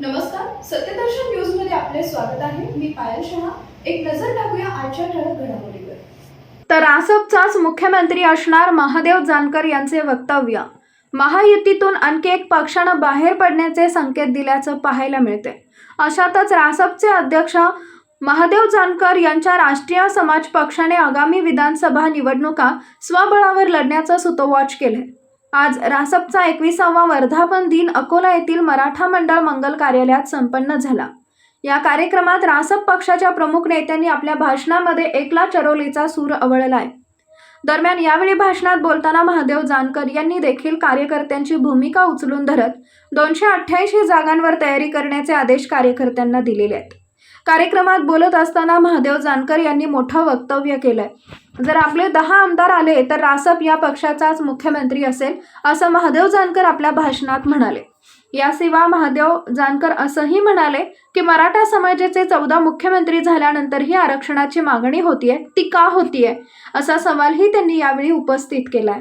नमस्कार सत्यदर्शन न्यूजमध्ये आपले स्वागत आहे. मी पायल शहा. एक नजर टाकूया आजच्या ठळक घडामोडीवर. तर आसपचाच मुख्यमंत्री असणार महादेव जानकर यांचे वक्तव्य. महायुतीतून आणखी एक पक्षानं बाहेर पडण्याचे संकेत दिल्याचं पाहायला मिळते अशातच रासपचे अध्यक्ष महादेव जानकर यांच्या राष्ट्रीय समाज पक्षाने आगामी विधानसभा निवडणुका स्वबळावर लढण्याचं सुतोवाच केले आज रासपचा एकविसावा वर्धापन दिन अकोला येथील मराठा मंडळ मंगल कार्यालयात संपन्न झाला. या कार्यक्रमात रासप पक्षाच्या प्रमुख नेत्यांनी आपल्या भाषणामध्ये एकला चरोलीचा सूर अवळलाय दरम्यान यावेळी भाषणात बोलताना महादेव जानकर यांनी देखील कार्यकर्त्यांची भूमिका उचलून धरत दोनशे अठ्ठ्याऐंशी जागांवर तयारी करण्याचे आदेश कार्यकर्त्यांना दिलेले आहेत. कार्यक्रमात बोलत असताना महादेव जानकर यांनी मोठं वक्तव्य केलंय. जर आपले दहा आमदार आले तर रासप या पक्षाचाच मुख्यमंत्री असेल असं महादेव जानकर आपल्या भाषणात म्हणाले. याशिवाय महादेव जानकर असंही म्हणाले की मराठा समाजाचे चौदा मुख्यमंत्री झाल्यानंतरही आरक्षणाची मागणी होतीये ती का होतीये असा सवालही त्यांनी यावेळी उपस्थित केलाय.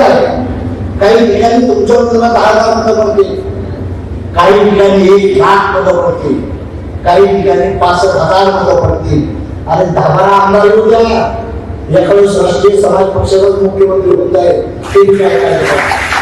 आहे काही ठिकाणी तुमच्या तुला दहा हजार मतं पडतील काही ठिकाणी एक लाख मतं पडतील. काही ठिकाणी पासष्ट हजार मतं पडतील. आणि दहा बारा आमदार येऊ द्या. एखादं राष्ट्रीय समाज पक्षाचाच मुख्यमंत्री होत आहे ते काय करायचं?